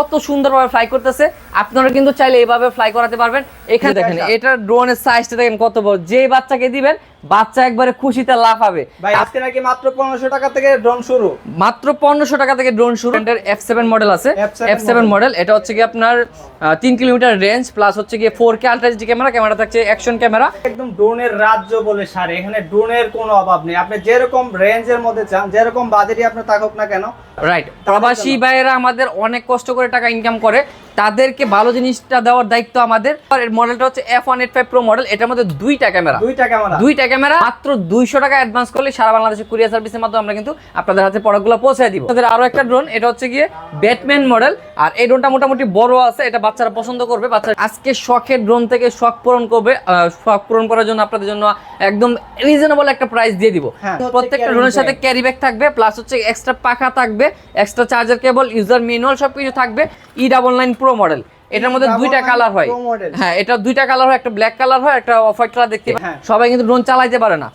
কত সুন্দরভাবে ফ্লাই করতেছে। আপনারা কিন্তু চাইলে এভাবে ফ্লাই করাতে পারবেন। এখানে দেখেন এটা ড্রোনের সাইজটা দেখেন কত বড়। যে বাচ্চাকে দিবেন বাচ্চা একবারে খুশিতে লাফাবে। ভাই আজকে নাকি মাত্র পনেরোশো টাকা থেকে ড্রোন শুরু। মাত্র পনেরোশো টাকা থেকে ড্রোন শুরু। এফ সেভেন মডেল আছে। F7 মডেল এটা হচ্ছে কি আপনার আহ, তিন কিলোমিটার রেঞ্জ প্লাস হচ্ছে K ultra HD camera camera থাকছে অ্যাকশন ক্যামেরা একদম ড্রোনের রাজ্য বলে সারে। এখানে ড্রোনের কোনো অভাব নেই। আপনি যেরকম রেঞ্জের মধ্যে চান যেরকম বাজেটই আপনি থাকুক না কেন রাইট প্রবাসী ভাইয়েরা আমাদের অনেক কষ্ট করে টাকা ইনকাম করে। তাদেরকে ভালো জিনিসটা দেওয়ার দায়িত্ব আমাদের। এর মডেলটা হচ্ছে F one eight five pro model এটার মধ্যে দুইটা ক্যামেরা দুইটা ক্যামেরা দুইটা ক্যামেরা মাত্র দুইশো টাকা অ্যাডভান্স করলে সারা বাংলাদেশে কুরিয়ার সার্ভিসের মাধ্যমে আমরা কিন্তু আপনাদের হাতে প্রোডাক্টগুলো পৌঁছে দিব। আমাদের আরও একটা ড্রোন এটা হচ্ছে গিয়ে ব্যাটম্যান মডেল আর এই ড্রোনটা মোটামুটি বড় আছে এটা বাচ্চারা পছন্দ করবে। বাচ্চা আজকে শখের ড্রোন থেকে শখ পূরণ করবে শখ পূরণ করার জন্য আপনাদের জন্য একদম রিজনেবল একটা প্রাইস দিয়ে দিব। হ্যাঁ। প্রত্যেকটা ড্রোনের সাথে। ক্যারি ব্যাগ থাকবে প্লাস হচ্ছে এক্সট্রা পাখা থাকবে extra charger cable user manual সবকিছু থাকবে E double nine pro model এটার মধ্যে দুইটা কালার হয়। হ্যাঁ এটা দুইটা কালার হয় একটা ব্ল্যাক কালার হয় একটা অফ হোয়াইট কালার দেখতে হ্যাঁ। সবাই কিন্তু ড্রোন চালাইতে পারে না।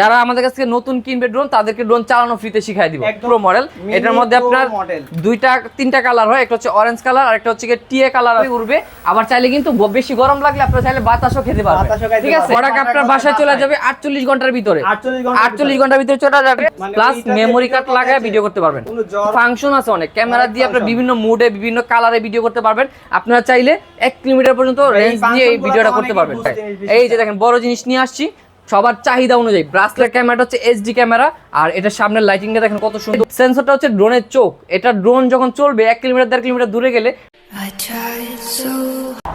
যারা আমাদের কাছ থেকে নতুন কিনবে ড্রোন তাদেরকে ড্রোন চালানো ফ্রিতে শিখাই দিব। প্রো মডেল এটার মধ্যে আপনার দুইটা তিনটা কালার হয় একটা হচ্ছে অরেঞ্জ কালার আর একটা হচ্ছে টিএ কালার উঠবে আবার চাইলে কিন্তু বেশি গরম লাগলে আপনারা চাইলে বাতাসও খেতে পারবেন। ঠিক আছে। প্রোডাক্ট আপনার বাসায় চলে যাবে আটচল্লিশ ঘণ্টার ভিতরে। 48 ঘণ্টার আটচল্লিশ ভিতরে। ঘণ্টার ভিতরে চলে যাবে প্লাস মেমোরি কার্ড করা লাগায় ভিডিও করতে পারবেন। ফাংশন আছে অনেক। ক্যামেরা দিয়ে আপনার বিভিন্ন মুডে বিভিন্ন কালারে ভিডিও করতে পারবেন। আপনারা চাইলে এক কিলোমিটার পর্যন্ত রেঞ্জ দিয়ে এই ভিডিওটা করতে পারবেন। এই যে দেখেন বড় জিনিস নিয়ে আসছি সবার চাহিদা অনুযায়ী। ব্রাসলেট ক্যামেরাটা হচ্ছে এইচডি ক্যামেরা আর এটার সামনের লাইটিংটা দেখেন কত সুন্দর। সেন্সরটা হচ্ছে ড্রোনের চোখ। এটা ড্রোন যখন চলবে এক কিলোমিটার দেড় কিলোমিটার দূরে গেলে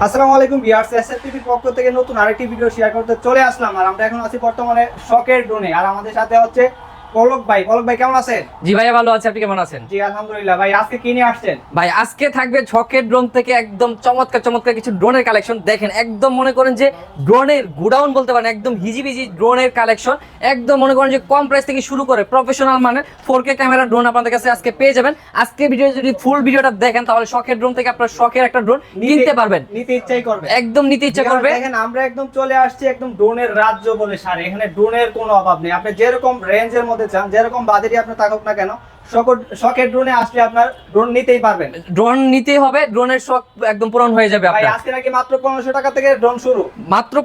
আসসালামু আলাইকুম ভিউয়ার্স এসএফটিভির পক্ষ থেকে নতুন আরেকটি ভিডিও শেয়ার করতে চলে আসলাম। আর আমরা এখন আছি বর্তমানে শকের ড্রোনে আর আমাদের সাথে হচ্ছে পলক ভাই পলক ভাই কেমন আছেন? জি ভাইয়া ভালো আছে আপনি কেমন আছেন? জি আলহামদুলিল্লাহ। ভাই আজকে কি নিয়ে আসছেন? ভাই আজকে থাকবে ছকের ড্রোন থেকে একদম চমৎকার চমৎকার কিছু ড্রোনের কালেকশন দেখেন একদম মনে করেন যে ড্রোনের গুডাউন বলতে পারেন একদম হিজিবিজি ড্রোনের কালেকশন একদম মনে করেন যে কম প্রাইস থেকে শুরু করে professional four K camera drone আপনাদের কাছে আজকে পেয়ে যাবেন। আজকে ভিডিও যদি ফুল ভিডিওটা দেখেন তাহলে শখের ড্রোন থেকে আপনার শখের একটা ড্রোন কিনতে পারবেন। নিতে ইচ্ছাই করবে। একদম নিতে ইচ্ছা করবে। দেখেন আমরা একদম চলে আসছি একদম ড্রোনের রাজ্য বলে সারে। এখানে ড্রোনের কোনো অভাব নেই। আপনি যেরকম রেঞ্জের মধ্যে চান যেরকম বাজেটই আপনি থাকুক না কেন শখের ড্রোনে আসলে আপনার ড্রোন নিতেই পারবেন। ড্রোন নিতেই হবে ড্রোনের শখ একদম পূরণ হয়ে যাবে আপনার। আজকে নাকি মাত্র পনেরোশো টাকা থেকে ড্রোন শুরু? মাত্র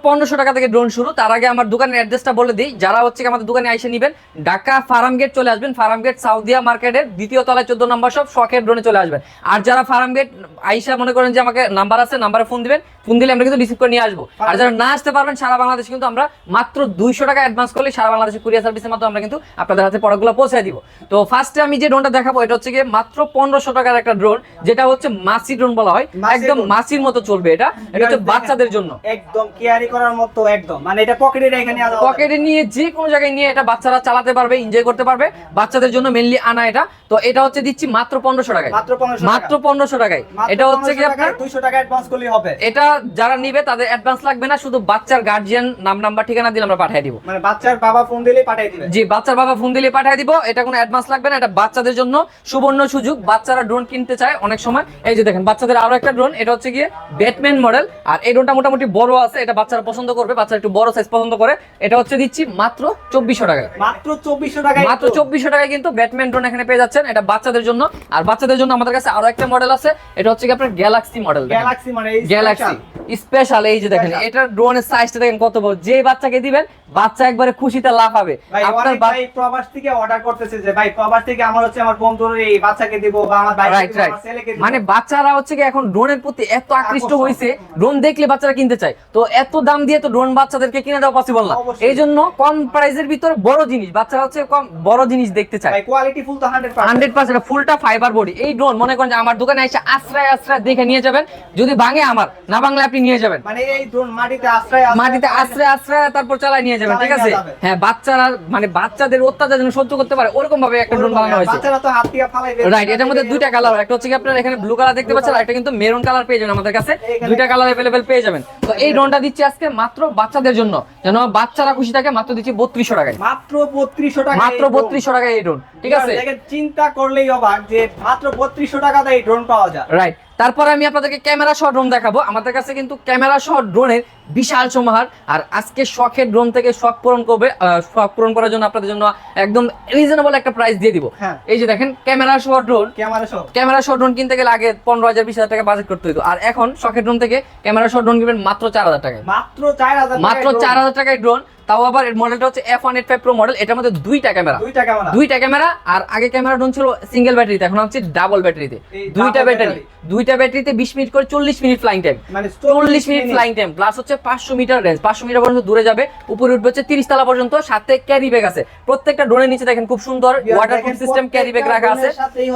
টাকা থেকে ড্রোন শুরু তার আগে আমার দোকানের অ্যাড্রেসটা বলে দিই। যারা হচ্ছে আমাদের দোকানে এসে নেবেন ঢাকা ফার্ম গেট চলে আসবেন ফার্ম গেট সাউদিয়া মার্কেটের দ্বিতীয় তলায় চোদ্দ নম্বর সব শখের ড্রোনে চলে আসবেন। আর যারা ফার্ম গেট আইসা মনে করেন যে আমাকে নাম্বার আছে নাম্বারে ফোন দিবেন ফোন দিলে আমরা কিন্তু রিসিভ করে নিয়ে আসব। আর যারা না আসতে পারবেন সারা বাংলাদেশে কিন্তু আমরা মাত্র দুইশো টাকা অ্যাডভান্স করলে সারা বাংলাদেশে কুরিয়ার সার্ভিসের মাধ্যমে আমরা কিন্তু আপনাদের হাতে প্রোডাক্টগুলো পৌঁছে দিব। তো ফার্স্টে আমি যে ড্রোনটা দেখাবো এটা হচ্ছে গিয়ে মাত্র পনেরোশো টাকার একটা ড্রোন যেটা হচ্ছে মাসি ড্রোন বলা হয়। একদম মাসির মতো চলবে এটা। এটা হচ্ছে বাচ্চাদের জন্য। একদম কেয়ারি করার মতো একদম। মানে এটা পকেটে রেখে নিয়ে। পকেটে নিয়ে যে কোনো জায়গায় নিয়ে এটা বাচ্চারা চালাতে পারবে এনজয় করতে পারবে। বাচ্চাদের জন্য মেনলি আনা এটা। তো এটা হচ্ছে দিচ্ছি মাত্র পনেরোশো টাকায়। মাত্র 1500 মাত্র টাকা। পনেরোশো টাকায়। এটা হচ্ছে কি আপনার 200 টাকা অ্যাডভান্স করলেই হবে। এটা যারা নিবে তাদের অ্যাডভান্স লাগবে না শুধু বাচ্চার গার্জিয়ান নাম নাম্বার ঠিকানা দিলে আমরা পাঠিয়ে দিব। মানে বাচ্চার বাবা ফোন দিলেই পাঠিয়ে দিবে? জি বাচ্চার বাবা ফোন দিলে পাঠিয়ে দিব। এটা কোনো অ্যাডভান্স লাগবে না এটা বাচ্চাদের জন্য সুবর্ণ সুযোগ। বাচ্চারা ড্রোন কিনতে চায় অনেক সময়। এই যে দেখেন বাচ্চাদের আরও একটা ড্রোন এটা হচ্ছে গিয়ে ব্যাটম্যান মডেল আর এই ড্রোনটা মোটামুটি বড় আছে এটা বাচ্চারা পছন্দ করবে বাচ্চারা একটু বড় সাইজ পছন্দ করে। এটা হচ্ছে দিচ্ছি মাত্র চব্বিশশো টাকায়। মাত্র চব্বিশশো টাকায় মাত্র চব্বিশশো টাকায় কিন্তু ব্যাটম্যান ড্রোন এখানে পেয়ে যাচ্ছেন এটা বাচ্চাদের জন্য। আর বাচ্চাদের জন্য আমাদের কাছে আরও একটা মডেল আছে এটা হচ্ছে কি আপনার গ্যালাক্সি মডেল গ্যালাক্সি মানে গ্যালাক্সি স্পেশাল এই যে দেখেন এটা ড্রোনের সাইজটা দেখেন কত বড়। যে বাচ্চাকে দিবেন বাচ্চা একবারে খুশিতে লাফাবে। আপনার ভাই প্রবাস থেকে অর্ডার করতেছে যে ভাই প্রবাস থেকে আমার হচ্ছে আমার বন্ধুর এই বাচ্চাকে দিব বা আমার রাইট আমার ছেলেকে দিব। মানে বাচ্চারা হচ্ছে কি এখন ড্রোনের প্রতি এত আকৃষ্ট। হয়েছে ড্রোন দেখলে বাচ্চারা কিনতে চায়। তো এত দাম দিয়ে তো ড্রোন বাচ্চাদেরকে কিনে দেওয়া পসিবল না। এই জন্য কম প্রাইসের ভিতরে বড় জিনিস বাচ্চারা হচ্ছে কম বড় জিনিস দেখতে চায়। কোয়ালিটি ফুল তো 100% হান্ড্রেড পার্সেন্ট ফুলটা ফাইবার বডি এই ড্রোন মনে করেন যে আমার দোকানে এসে আশ্রয় আশ্রয় দেখে নিয়ে যাবেন। যদি ভাঙে আমার না ভাঙলে আপনি নিয়ে যাবেন মানে এই ড্রোন মাটিতে আশ্রয় আশ্রয়- মাটিতে আশ্রয় আশ্রয় তারপর চালাই নিয়ে যাবেন ঠিক চালায় আছে নিয়ে যাবে। হ্যাঁ বাচ্চারা মানে বাচ্চাদের অত্যাচার যেন সহ্য করতে পারে ওরকম ভাবে একটা ড্রোন বানানো হয়েছে বাচ্চারা তো হাত দিয়ে ফালাই দেয়। রাইট এটার মধ্যে দুইটা কালার একটা হচ্ছে কি আপনার এখানে ব্লু কালার দেখতে পাচ্ছেন আর একটা কিন্তু মেরুন কালার পেয়ে যাবেন আমাদের কাছে এখানে- দুইটা কালার अवेलेबल পেয়ে যাবেন তো এই ড্রোনটা দিচ্ছি আজকে মাত্র বাচ্চাদের জন্য যেন বাচ্চারা খুশি থাকে মাত্র দিচ্ছি বত্রিশশো টাকায় মাত্র বত্রিশশো টাকা মাত্র বত্রিশশো টাকায় এই ড্রোন ঠিক আছে দেখেন চিন্তা করলেই অবাক যে মাত্র বত্রিশশো টাকাতে এই ড্রোন পাওয়া যায় রাইট তারপরে আমি আপনাদেরকে ক্যামেরা সহ ড্রোন দেখাবো। আমাদের কাছে কিন্তু ক্যামেরা সহ ড্রোনের বিশাল সমাহার। আর আজকে শখের ড্রোন থেকে শখ পূরণ করবে শখ পূরণ করার জন্য আপনাদের জন্য একদম রিজনেবল একটা প্রাইস দিয়ে দিব। হ্যাঁ। এই যে দেখেন ক্যামেরা সহ ড্রোন ক্যামেরা সহ। ক্যামেরা শট ড্রোন কিনতে গেলে আগে পনেরো হাজার বিশ হাজার টাকা বাজেট করতে হতো আর এখন শখের ড্রোন থেকে ক্যামেরা শট ড্রোন কিনবেন মাত্র চার হাজার টাকায়। মাত্র চার হাজার মাত্র চার হাজার টাকায় ড্রোন তাও আবার এর মডেলটা হচ্ছে F one eight five pro model এটার মধ্যে দুইটা ক্যামেরা দুইটা ক্যামেরা দুইটা ক্যামেরা আর আগে ক্যামেরা ড্রোন ছিল সিঙ্গেল ব্যাটারিতে এখন হচ্ছে ডাবল ব্যাটারিতে দুইটা ব্যাটারি। দুইটা ব্যাটারিতে বিশ মিনিট করে চল্লিশ মিনিট ফ্লাইং টাইম মানে চল্লিশ মিনিট ফ্লাইং টাইম প্লাস হচ্ছে পাঁচশো মিটার রেঞ্জ পাঁচশো মিটার পর্যন্ত দূরে যাবে উপরে উঠবে হচ্ছে তিরিশ তলা পর্যন্ত সাথে ক্যারি ব্যাগ আছে। প্রত্যেকটা ড্রোনের নিচে দেখেন খুব সুন্দর waterproof system carry bag রাখা আছে।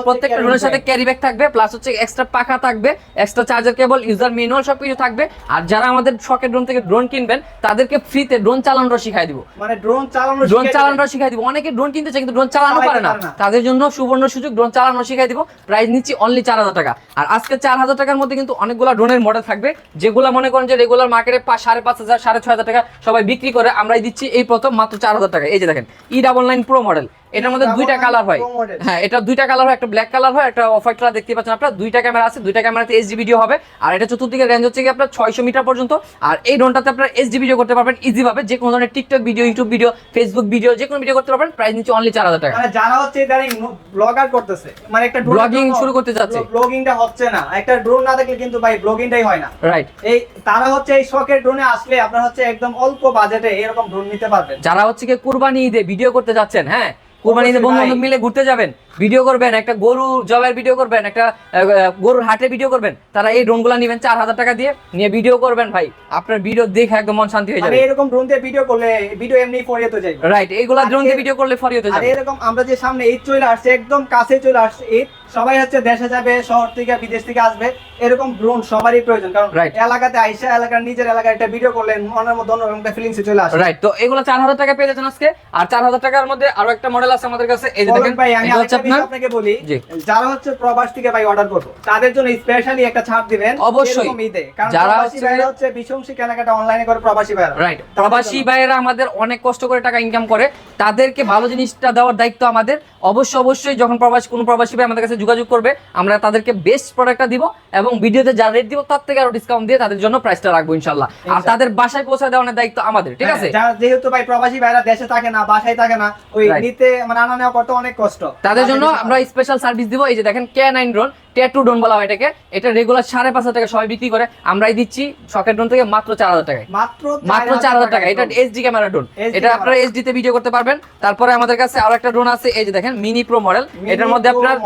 প্রত্যেকটা ড্রোনের সাথে। ক্যারি ব্যাগ থাকবে প্লাস হচ্ছে এক্সট্রা পাখা থাকবে extra charger cable user manual সবকিছু থাকবে। আর যারা আমাদের শখের ড্রোন থেকে ড্রোন কিনবেন তাদেরকে ফ্রিতে ড্রোন চালানোটা শিখাই দিব। মানে ড্রোন চালানো ড্রোন চালানোটা শিখাই দিব। অনেকে ড্রোন কিনতে চায় কিন্তু ড্রোন চালানো পারে না। তাদের জন্য সুবর্ণ সুযোগ ড্রোন চালানো শিখাই দিব। প্রাইস নিচ্ছি অনলি চার হাজার টাকা। আর আজকে চার হাজার টাকার মধ্যে কিন্তু অনেকগুলো ড্রোনের মডেল থাকবে যেগুলো মনে করেন যে রেগুলার মার্কেটে পাঁচ সাড়ে পাঁচ হাজার সাড়ে ছয় হাজার টাকা সবাই বিক্রি করে আমরাই দিচ্ছি এই প্রথম মাত্র চার হাজার টাকা। এই যে দেখেন E double nine pro model এটার মধ্যে দুইটা কালার হয়। হ্যাঁ এটা দুইটা কালার হয় একটা ব্ল্যাক কালার হয় একটা অফ হোয়াইট কালার দেখতে পাচ্ছেন আপনারা। দুইটা ক্যামেরা আছে দুইটা ক্যামেরাতে এইচডি ভিডিও হবে। আর এটা চতুর্দিকে রেঞ্জ হচ্ছে কি আপনার ছয়শো মিটার পর্যন্ত। আর এই ড্রোনটাতে আপনারা এইচডি ভিডিও করতে পারবেন ইজি ভাবে যে কোনো ধরনের TikTok video YouTube video Facebook video যে কোনো ভিডিও করতে পারবেন। প্রাইস নিচ্ছে অনলি চার হাজার টাকা। মানে যারা হচ্ছে ব্লগার করতেছে মানে একটা জন্য শুরু করতে যাচ্ছে। ব্লগিংটা হচ্ছে না। একটা ড্রোন না দেখলে কিন্তু ভাই ব্লগিংটাই হয় না। রাইট এই তারা হচ্ছে এই শখের ড্রোনে আসলে আপনারা হচ্ছে একদম অল্প বাজেটে এরকম ড্রোন নিতে পারবেন। যারা হচ্ছে কি কুরবানি ঈদে ভিডিও করতে যাচ্ছেন হ্যাঁ কুরবানি ঈদে অবশ্যই বন্ধু বান্ধব মিলে ঘুরতে যাবেন ভিডিও করবেন একটা গরু জবের ভিডিও করবেন একটা গরুর হাটে ভিডিও করবেন তারা এই ড্রোনগুলো নেবেন চার হাজার টাকা দিয়ে নিয়ে ভিডিও করবেন ভাই। আপনার ভিডিও দেখে একদম মন শান্তি হয়ে মানে যাবে। এরকম ড্রোন দিয়ে ভিডিও করলে ভিডিও এমনি ফরিয়ে তো যাবে রাইট এইগুলা ড্রোন দিয়ে ভিডিও করলে ফরিয়ে তো যাবে এরকম আমরা যে সামনে ঈদ চলে আসছে একদম কাছে চলে আসছে ঈদ সবাই হচ্ছে দেশে যাবে শহর থেকে বিদেশ থেকে আসবে। এরকম ড্রোন সবারই প্রয়োজন কারণ এলাকাতে আইসা এলাকার নিজের এলাকায় একটা ভিডিও করলে মনের মধ্যে অন্যরকম একটা ফিলিংস চলে আসে। রাইট তো এগুলো চার হাজার টাকা পেয়ে যাচ্ছেন আজকে। আর চার হাজার টাকার মধ্যে আরও একটা মডেল আছে আমাদের কাছে। এই যে দেখেন ভাই আমি আপনাকে বলি যারা হচ্ছে প্রবাস থেকে ভাই অর্ডার করব তাদের জন্য স্পেশালি একটা ছাড় দিবেন অবশ্যই। কারণ যারা হচ্ছে- ভাইরা হচ্ছে বিশংসী কেনাকাটা অনলাইনে করে প্রবাসী ভাইরা রাইট প্রবাসী ভাইয়েরা আমাদের অনেক কষ্ট করে টাকা ইনকাম করে। তাদেরকে ভালো জিনিসটা দেওয়ার দায়িত্ব আমাদের। অবশ্যই অবশ্যই যখন প্রবাসী কোনো প্রবাসী ভাই আমাদের কাছে যোগাযোগ করবে আমরা তাদেরকে বেস্ট প্রোডাক্টটা দিব এবং ভিডিওতে যা রেট দিব তার থেকে আরও ডিসকাউন্ট দিয়ে তাদের জন্য প্রাইসটা রাখব ইনশাল্লাহ আর তাদের বাসায় পৌঁছে দেওয়ার দায়িত্ব আমাদের ঠিক আছে? হ্যাঁ, যারা যেহেতু ভাই প্রবাসী ভাইরা দেশে থাকে না বাসায় থাকে না ওই. নিতে মানে আনা নেওয়া করতে অনেক কষ্ট। তাদের জন্য আমরা স্পেশাল সার্ভিস দিব এই যে দেখেন K nine drone tattoo drone বলা হয় এটাকে। এটা রেগুলার সাড়ে পাঁচ হাজার টাকা সবাই বিক্রি করে। আমরাই দিচ্ছি শখের ড্রোন থেকে মাত্র চার হাজার টাকায়। মাত্র মাত্র চার হাজার টাকা এটা এইচডি ক্যামেরা ড্রোন এটা আপনারা এইচডি তে ভিডিও করতে পারবেন। তারপরে আমাদের কাছে আরও একটা ড্রোন আছে। এই যে দেখেন মিনি প্রো মডেল এটার মধ্যে আপনার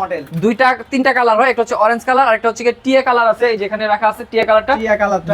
দুইটা তিনটা কালার হয়। একটা হচ্ছে অরেঞ্জ কালার আর একটা হচ্ছে টিয়া কালার আছে। এই যেখানে রাখা আছে টিয়া কালারটা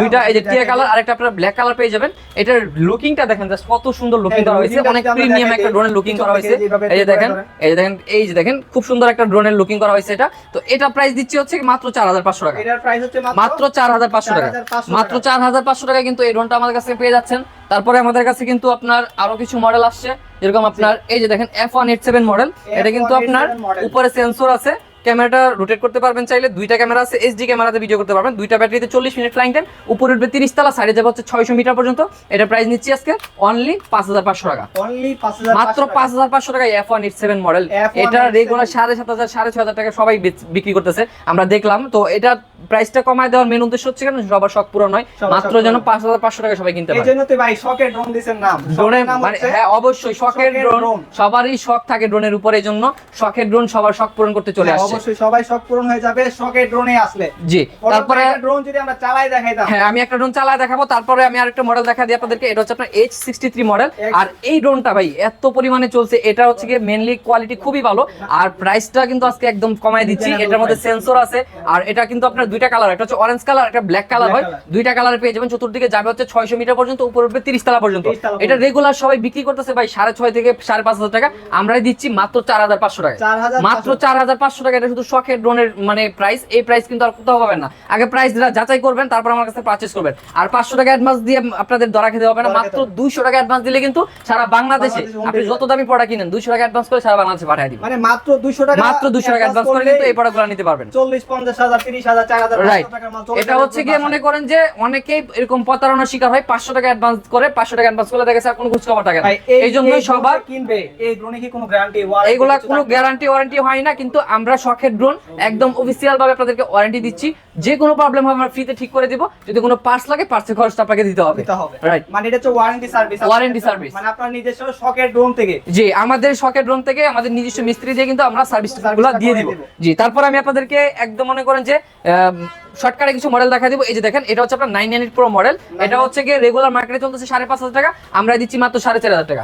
দুইটা এই যে টিয়া কালার আর একটা আপনারা ব্ল্যাক কালার পেয়ে যাবেন। এটার লুকিংটা দেখেন জাস্ট কত সুন্দর লুকিং করা হয়েছে। অনেক প্রিমিয়াম একটা ড্রোনের লুকিং করা হয়েছে। এই যে দেখেন এই যে দেখেন এই যে দেখেন খুব সুন্দর একটা ড্রোনের লুকিং করা হয়েছে এটা। তো এটা প্রাইস দিচ্ছি হচ্ছে মাত্র চার হাজার পাঁচশো টাকা। এটার প্রাইস হচ্ছে মাত্র চার হাজার পাঁচশো টাকা। মাত্র চার হাজার পাঁচশো টাকা কিন্তু এই ড্রোনটা আমাদের কাছে পেয়ে যাচ্ছেন। তারপরে আমাদের কাছে কিন্তু আপনার আরও কিছু মডেল আসছে। যেরকম আপনার এই যে দেখেন F one eight seven model এটা কিন্তু আপনার উপরে সেন্সর আছে। ক্যামেরাটা রোটেট করতে পারবেন চাইলে। দুইটা ক্যামেরা আছে এইচডি ক্যামেরাতে ভিডিও করতে পারবেন। দুইটা ব্যাটারিতে চল্লিশ মিনিট ফ্লাইং টাইম উপরে উঠবে তিরিশ তালা সাইডে যাবে হচ্ছে ছয়শো মিটার পর্যন্ত। এটা প্রাইস নিচ্ছি আজকে অনলি পাঁচ হাজার পাঁচশো টাকা। অনলি 5500 মাত্র পাঁচ হাজার পাঁচশো টাকা F one eight seven model এটা রেগুলার সাড়ে সাত হাজার সাড়ে ছয় হাজার টাকা সবাই বিক্রি করতেছে। আমরা দেখলাম তো এটা প্রাইসটা কমায় দেওয়ার মেন উদ্দেশ্য হচ্ছে কেন? সবার শখ পূরণ হয় মাত্র যেন পাঁচ হাজার পাঁচশো টাকা সবাই কিনতে এই জন্য তো ভাই শখের ড্রোন দিছেন নাম। ড্রোনের মানে হ্যাঁ অবশ্যই শখের ড্রোন সবারই শখ থাকে ড্রোনের উপরে এই জন্য শখের ড্রোন সবার শখ পূরণ করতে চলে হ্যাঁ, আসছে। অবশ্যই সবাই শখ পূরণ হয়ে যাবে শখের ড্রোনে আসলে। জি তারপরে ড্রোন যদি আমরা চালাই দেখাইতাম হ্যাঁ আমি একটা ড্রোন চালায় দেখাবো তারপরে আমি আরেকটা মডেল দেখা দিই আপনাদেরকে এটা হচ্ছে আপনার এইচ সিক্সটি থ্রি মডেল আর এই ড্রোনটা ভাই এত পরিমাণে চলছে এটা হচ্ছে কি মেনলি কোয়ালিটি খুবই ভালো। আর প্রাইসটা কিন্তু আজকে একদম কমায় দিচ্ছি এটার মধ্যে সেন্সর আছে আর এটা কিন্তু আপনার দুইটা কালার একটা হচ্ছে অরেঞ্জ কালার একটা ব্ল্যাক কালার হয়। দুইটা কালার পেয়ে যাবেন চতুর্দিকে যাবে হচ্ছে ছয়শো মিটার পর্যন্ত উপর উঠবে তিরিশ তলা পর্যন্ত। এটা রেগুলার সবাই বিক্রি করতেছে ভাই সাড়ে ছয় থেকে সাড়ে পাঁচ হাজার টাকা। আমরাই দিচ্ছি মাত্র চার হাজার পাঁচশো টাকা মাত্র চার হাজার পাঁচশো টাকা এটা শুধু শখের ড্রোনের মানে প্রাইস এই প্রাইস কিন্তু আর কোথাও পাবেন না। আগে প্রাইস যাচাই করবেন তারপর আমার কাছে পারচেস করবেন। আর পাঁচশো টাকা অ্যাডভান্স দিয়ে আপনাদের দরা খেতে হবে না মাত্র দুইশো টাকা অ্যাডভান্স দিলে কিন্তু সারা বাংলাদেশে আপনি যত দামি প্রোডাক্ট কিনেন দুইশো টাকা অ্যাডভান্স করে সারা বাংলাদেশে পাঠিয়ে দিবেন। মানে মাত্র দুইশো টাকা মাত্র দুইশো টাকা অ্যাডভান্স করে কিন্তু এই প্রোডাক্টগুলো নিতে পারবেন। চল্লিশ পঞ্চাশ হাজার তিরিশ হাজার রাইট এটা হচ্ছে গিয়ে মনে করেন যে অনেকেই এরকম প্রতারণার শিকার হয় পাঁচশো টাকা অ্যাডভান্স করে পাঁচশো টাকা অ্যাডভান্স করলে দেখে কোনো খোঁজ খবর থাকে না। এই জন্যই সবার কিনবে এই ড্রোনে কি কোনো গ্যারান্টি এইগুলা কোনো গ্যারান্টি ওয়ারেন্টি হয় না কিন্তু আমরা শখের ড্রোন একদম অফিসিয়াল ভাবে আপনাদেরকে ওয়ারেন্টি দিচ্ছি। যে কোনো প্রবলেম হবে আমরা ফ্রিতে ঠিক করে দিব। যদি কোনো পার্টস লাগে পার্টসের খরচটা আপনাকে দিতে হবে। রাইট মানে এটা হচ্ছে ওয়ারেন্টি সার্ভিস Warranty service। মানে আপনার নিজস্ব শখের ড্রোন থেকে। জি আমাদের শখের ড্রোন থেকে আমাদের নিজস্ব মিস্ত্রি দিয়ে কিন্তু আমরা সার্ভিসগুলো দিয়ে দিব। করে জি তারপর আমি আপনাদেরকে একদম মনে করেন যে um, শর্টকাটে কিছু মডেল দেখা দিব। এই যে দেখেন এটা হচ্ছে আপনার নাইন নাইন প্রো মডেল এটা হচ্ছে গিয়ে রেগুলার মার্কেটে চলতেছে সাড়ে পাঁচ হাজার টাকা। আমরা দিচ্ছি মাত্র সাড়ে চার হাজার টাকা।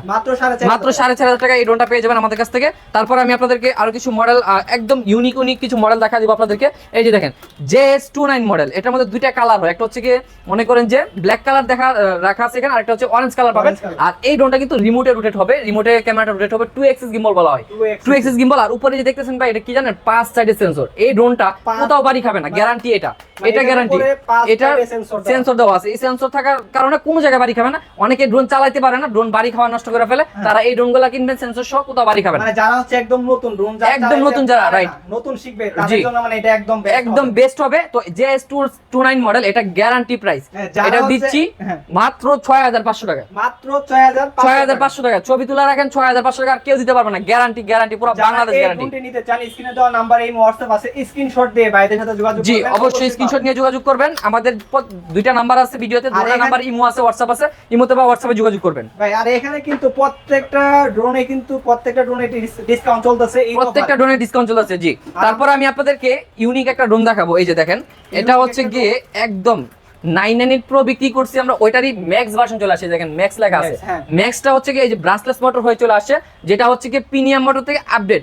মাত্র সাড়ে চার হাজার টাকা। এই ড্রোনটা পেয়ে যাবেন আমাদের কাছ থেকে। তারপর আমি আপনাদেরকে আরও কিছু মডেল একদম ইউনিক ইউনিক কিছু মডেল দেখা দিব আপনাদেরকে। এই যে দেখেন J S two nine model এটার মধ্যে দুইটা কালার হয়। একটা হচ্ছে গিয়ে মনে করেন যে ব্ল্যাক কালার দেখা রাখা আছে এখানে আরেকটা হচ্ছে অরেঞ্জ কালার পাবেন। আর এই ড্রোনটা কিন্তু রিমোটে রোটেট হবে। রিমোটে ক্যামেরাটা রোটেট হবে। টু এক্সিস গিম্বল বলা হয়। 2x টু এক্সিস গিম্বল আর উপরে যে দেখতেছেন ভাই এটা কি জানেন? পাঁচ সাইডের সেন্সর এই ড্রোনটা কোথাও বাড়ি খাবে না। গ্যারান্টি এটা। এটা গ্যারান্টি এটা। সেন্সর দেওয়া আছে এই সেন্সর থাকার কারণে কোনো জায়গায় বাড়ি খাবে না অনেকে ড্রোন চালাতে পারে না ড্রোন বাড়ি খাওয়া নষ্ট করে ফেলে তারা এই ড্রোনগুলা কিনবেন সেন্সর সহ কোথাও বাড়ি খাবে না মানে যারা হচ্ছে একদম নতুন ড্রোন একদম নতুন যারা, right। নতুন শিখবে তাদের জন্য মানে এটা একদম একদম বেস্ট হবে তো J S two nine model এটা গ্যারান্টি প্রাইস হ্যাঁ, এটা দিচ্ছি হ্যাঁ। মাত্র ছয় হাজার পাঁচশো টাকা মাত্র 6500 ছয় হাজার পাঁচশো টাকা ছবি তুলে রাখেন ছয় হাজার পাঁচশো টাকা আর কেউ দিতে পারবে না গ্যারান্টি গ্যারান্টি পুরো বাংলাদেশ গ্যারান্টি নিতে চান স্ক্রিনে দেওয়া নাম্বার এই হোয়াটসঅ্যাপ আছে স্ক্রিনশট দিয়ে ভাইদের সাথে যোগাযোগ জি অবশ্যই স্ক্রিনশট নিয়ে যোগাযোগ করবেন। আমাদের দুইটা নাম্বার আছে ভিডিওতে দুটো নাম্বার ইমো আছে হোয়াটসঅ্যাপ আছে। ইমোতে বা হোয়াটসঅ্যাপে যোগাযোগ করবেন। ভাই আর এখানে কিন্তু প্রত্যেকটা ড্রোনে কিন্তু প্রত্যেকটা ড্রোনে ডিসকাউন্ট চলতেছে এই প্রত্যেকটা ড্রোনে ডিসকাউন্ট চলতেছে জি। তারপর আমি আপনাদেরকে ইউনিক একটা ড্রোন দেখাবো এই যে দেখেন। এটা হচ্ছে গিয়ে একদম নাইন নাইন প্রো বিক্রি করছি আমরা ওইটারই ম্যাক্স ভার্সন চলে আসে দেখেন ম্যাক্স লেখা আছে। ম্যাক্সটা হচ্ছে কি এই যে ব্রাসলেস মোটর হয়ে চলে আসছে যেটা হচ্ছে কি প্রিমিয়াম মোটর থেকে আপডেট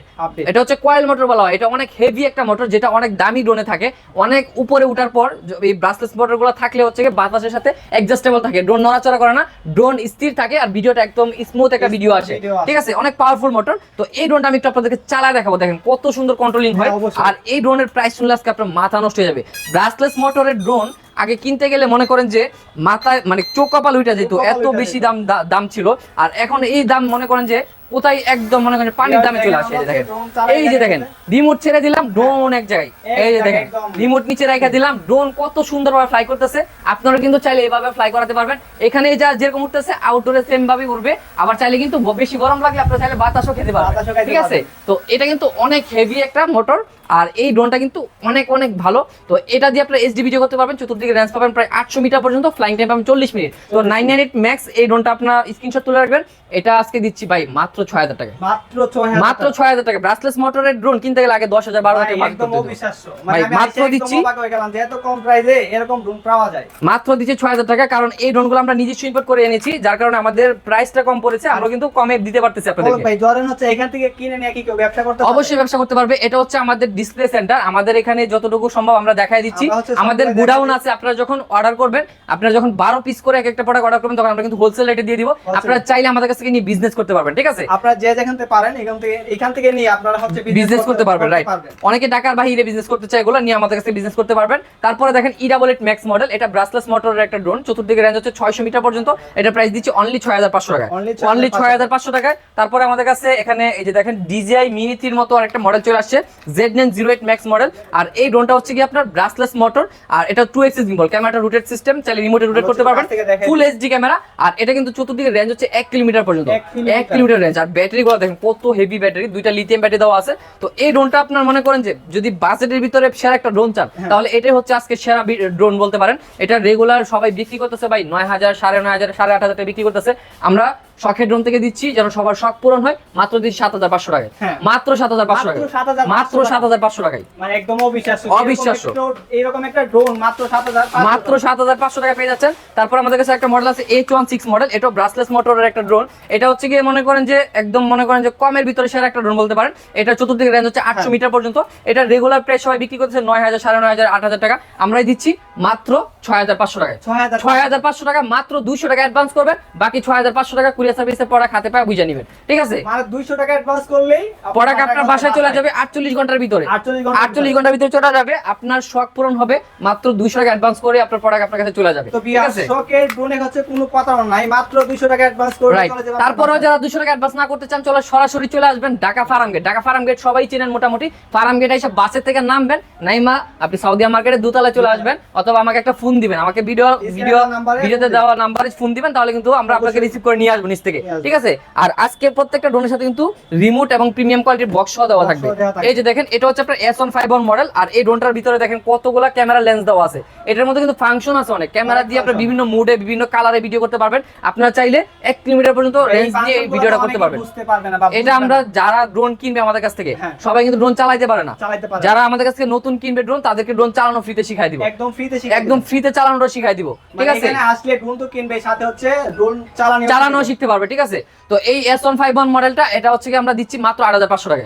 এটা হচ্ছে কয়েল মোটর বলা হয়। এটা অনেক হেভি একটা মোটর যেটা অনেক দামি ড্রোনে থাকে। অনেক উপরে উঠার পর এই ব্রাসলেস মোটরগুলো থাকলে হচ্ছে কি বাতাসের সাথে অ্যাডজাস্টেবল থাকে। ড্রোন নড়াচড়া করে না ড্রোন স্থির থাকে আর ভিডিওটা একদম স্মুথ একটা ভিডিও আসে। ঠিক আছে? অনেক পাওয়ারফুল মোটর তো এই ড্রোনটা আমি একটু আপনাদেরকে চালায় দেখাবো। দেখেন কত সুন্দর কন্ট্রোলিং হয়। হ্যাঁ, আর এই ড্রোনের প্রাইস শুনলে আজকে আপনার মাথা নষ্ট হয়ে যাবে। ব্রাসলেস মোটরের ড্রোন আগে কিনতে গেলে মনে করেন যে মাথায় মানে চোখ কপাল উঠে যেত এত বেশি দাম দাম ছিল। আর এখন এই দাম মনে করেন যে কোথায় একদম মনে করেন পানির দামে চলে আসে দেখেন। এই যে দেখেন রিমোট ছেড়ে দিলাম ড্রোন এক জায়গায়। এই যে দেখেন রিমোট নিচে রেখে দিলাম ড্রোন কত সুন্দরভাবে ফ্লাই করতেছে। আপনারা কিন্তু চাইলে এভাবে ফ্লাই করাতে পারবেন। এখানে যা যেরকম উঠতেছে আউটডোরে সেম ভাবে উঠবে আবার চাইলে কিন্তু বেশি গরম লাগলে আপনারা চাইলে বাতাসও খেতে পারবেন। ঠিক আছে? তো এটা কিন্তু অনেক হেভি একটা মোটর আর এই ড্রোনটা কিন্তু অনেক অনেক ভালো। তো এটা দিয়ে আপনারা এইচডি ভিডিও করতে পারবেন। চতুর্দিকে রেঞ্জ পাবেন প্রায় আটশো মিটার পর্যন্ত ফ্লাইং টাইম পাবেন চল্লিশ মিনিট। তো নাইন নাইন এইট ম্যাক্স এই ড্রোনটা আপনার স্ক্রিনশট তুলে রাখবেন। এটা আজকে দিচ্ছি ভাই মাত্র ছয় হাজার টাকা। মাত্র 6000 মাত্র ছয় হাজার টাকা। ব্রাসলেস মোটরের ড্রোন কিনতে গেলে আগে দশ হাজার বারো হাজার ভাই, মানে মাত্র দিচ্ছি। ড্রোন মাত্র দিচ্ছে ছয় হাজার টাকা কারণ এই ড্রোনগুলো আমরা নিজস্ব ইম্পোর্ট করে এনেছি যার কারণে আমাদের প্রাইসটা কম পড়েছে। আমরা কিন্তু কমে দিতে পারতেছি বলুন আপনাদেরকে ভাই ধরেন হচ্ছে এখান থেকে কিনে নিয়ে কি কেউ ব্যবসা করতে অবশ্যই ব্যবসা করতে পারবে। এটা হচ্ছে আমাদের ডিসপ্লে সেন্টার আমাদের এখানে যতটুকু সম্ভব আমরা দেখাই দিচ্ছি। আমাদের গুডাউন আছে। আপনারা যখন অর্ডার করবেন আপনারা যখন বারো পিস করে এক একটা প্রোডাক্ট অর্ডার করবেন তখন আমরা কিন্তু হোলসেল রেটে দিয়ে দিব। আপনারা চাইলে আমাদের কাছ থেকে নিয়ে বিজনেস করতে পারবেন ঠিক আছে? আপনারা যে যেখান থেকে পারেন এখান থেকে এখান থেকে নিয়ে আপনারা হচ্ছে বিজনেস করতে পারবেন রাইট অনেকে ঢাকার বাইরে বিজনেস করতে চায় এগুলো নিয়ে আমাদের কাছে বিজনেস করতে পারবেন। তারপরে দেখেন E double eight max model এটা ব্রাসলেস মোটরের একটা ড্রোন চতুর্দিকে রেঞ্জ হচ্ছে ছয়শো মিটার পর্যন্ত। এটা প্রাইস দিচ্ছে অনলি ছয় হাজার পাঁচশো টাকা অনলি ছয় হাজার পাঁচশো টাকায়। তারপরে আমাদের কাছে এখানে এই যে দেখেন ডিজিআই মিনি থ্রির মতো আরেকটা মডেল চলে আসছে Z nine zero eight max model আর এই ড্রোনটা হচ্ছে কি আপনার ব্রাসলেস মোটর আর এটা টু এক্সিস গিম্বল ক্যামেরাটা রুটেড সিস্টেম চাইলে রিমোটে রুটেট করতে পারবেন। ফুল এইচডি ক্যামেরা আর এটা কিন্তু চতুর্দিকে রেঞ্জ হচ্ছে এক কিলোমিটার পর্যন্ত। এক কিলোমিটার। রেঞ্জ আর ব্যাটারি গুলো দেখেন কত হেভি ব্যাটারি দুইটা লিথিয়াম ব্যাটারি দেওয়া আছে। তো এই ড্রোনটা আপনার মনে করেন যে যদি বাজেটের ভিতরে সেরা একটা ড্রোন চান হ্যাঁ। তাহলে এটাই হচ্ছে আজকে সেরা ড্রোন বলতে পারেন। এটা রেগুলার সবাই বিক্রি করতেছে ভাই নয় হাজার সাড়ে নয় হাজার সাড়ে আট হাজার বিক্রি করতেছে। আমরা শখের ড্রোন থেকে দিচ্ছি যেন সবার শখ পূরণ হয়। মাত্র দিচ্ছি সাত হাজার পাঁচশো টাকায়। হ্যাঁ। মাত্র সাত হাজার পাঁচশো টাকায়। মাত্র সাত হাজার পাঁচশো টাকায়। মানে একদম অবিশ্বাস্য। অবিশ্বাস্য। এরকম একটা- ড্রোন মাত্র 7500 মাত্র সাত হাজার পাঁচশো টাকা পেয়ে যাচ্ছেন। তারপর আমাদের কাছে একটা মডেল আছে এইচ ওয়ান সিক্স মডেল এটা ব্রাসলেস মোটরের একটা ড্রোন এটা হচ্ছে গিয়ে মনে করেন যে একদম মনে করেন যে কমের ভিতরে সেরা একটা ড্রোন বলতে পারেন। এটা চতুর্দিকে রেঞ্জ হচ্ছে আটশো মিটার পর্যন্ত। এটা রেগুলার প্রাইস সবাই বিক্রি করতেছে নয় হাজার সাড়ে নয় হাজার আট হাজার টাকা। আমরাই দিচ্ছি মাত্র ছয় হাজার পাঁচশো টাকায়। ছয় হাজার পাঁচশো টাকা মাত্র দুইশো টাকা অ্যাডভান্স করবেন। বাকি ছয় হাজার পাঁচশো টাকা কুরিয়ার সার্ভিসে প্রোডাক্ট হাতে পায় বুঝে নেবেন। ঠিক আছে? মানে দুইশো টাকা অ্যাডভান্স করলেই প্রোডাক্ট আপনার বাসায় চলে যাবে আটচল্লিশ ঘণ্টার ভিতরে। আটচল্লিশ ঘণ্টা আটচল্লিশ ঘণ্টার ভিতরে চলে যাবে আপনার শখ পূরণ হবে মাত্র দুইশো টাকা অ্যাডভান্স করে আপনার প্রোডাক্ট আপনার কাছে চলে যাবে। ঠিক আছে? শখের হচ্ছে কোনো নাই মাত্র দুইশো টাকা অ্যাডভান্স করে চলে যাবে তারপরেও যারা দুশো টাকা অ্যাডভান্স না করতে চান চলে সরাসরি চলে আসবেন Dhaka Farmgate Dhaka Farmgate সবাই চেনেন মোটামুটি। ফার্ম গেট এসে বাসের থেকে নামবেন। নাইমা আপনি সাউদিয়া মার্কেটের দুতলায় চলে আসবেন অথবা আমাকে একটা ফোন দিবেন। আমাকে ভিডিও ভিডিও ভিডিওতে ফোন দেওয়া নাম্বারে ফোন দিবেন তাহলে কিন্তু আমরা আপনাকে রিসিভ করে নিয়ে আসব থেকে। ঠিক আছে? আর আজকে প্রত্যেকটা ড্রোনের সাথে কিন্তু রিমোট এবং প্রিমিয়াম কোয়ালিটির বক্স সহ দেওয়া থাকবে। এই যে দেখেন এটা হচ্ছে আপনার S one five one model আর এই ড্রোনটার ভিতরে দেখেন কতগুলা ক্যামেরা লেন্স দেওয়া আছে। এটার মধ্যে কিন্তু ফাংশন আছে অনেক। ক্যামেরা দিয়ে আপনার বিভিন্ন মুডে বিভিন্ন কালারে ভিডিও করতে পারবেন। আপনারা চাইলে এক কিলোমিটার পর্যন্ত রেঞ্জ দিয়ে ভিডিওটা করতে পারবেন। এটা আমরা যারা ড্রোন কিনবে আমাদের কাছ থেকে হ্যাঁ। সবাই কিন্তু ড্রোন চালাইতে পারে না। যারা আমাদের কাছ থেকে নতুন কিনবে ড্রোন তাদেরকে ড্রোন চালানো ফ্রিতে শিখাই দিব। একদম ফ্রিতে একদম ফ্রিতে চালানোটা শিখাই দিব। ঠিক মানে আছে? আসলে ড্রোন তো কিনবে সাথে হচ্ছে ড্রোন চালানো চালানো শিখতে পারবে ঠিক আছে? তো এই এস ওয়ান ফাইভ ওয়ান মডেলটা এটা হচ্ছে কি আমরা দিচ্ছি মাত্র আট হাজার পাঁচশো টাকা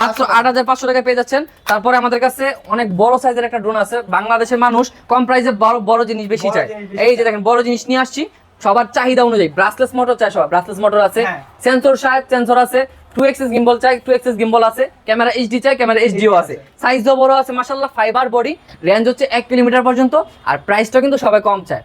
মাত্র আট হাজার পাঁচশো টাকা পেয়ে যাচ্ছেন। তারপরে আমাদের কাছে অনেক বড় সাইজের একটা ড্রোন আছে। বাংলাদেশের মানুষ কম প্রাইসে বড় বড় জিনিস বেশি চায়। এই যে দেখেন বড় জিনিস নিয়ে আসছি। সবার চাহিদা অনুযায়ী। ব্রাসলেস মোটর চাই সবার ব্রাসলেস মোটর আছে। হ্যাঁ। সেন্সর সাহেব সেন্সর আছে। টু এক্সেস গিম্বল চাই টু এক্সেস গিম্বল আছে ক্যামেরা এইচডি চাই ক্যামেরা এইচডিও আছে। সাইজও বড় আছে মাশাল্লাহ ফাইবার বডি রেঞ্জ হচ্ছে এক কিলোমিটার পর্যন্ত আর প্রাইসটা কিন্তু সবাই কম চায়।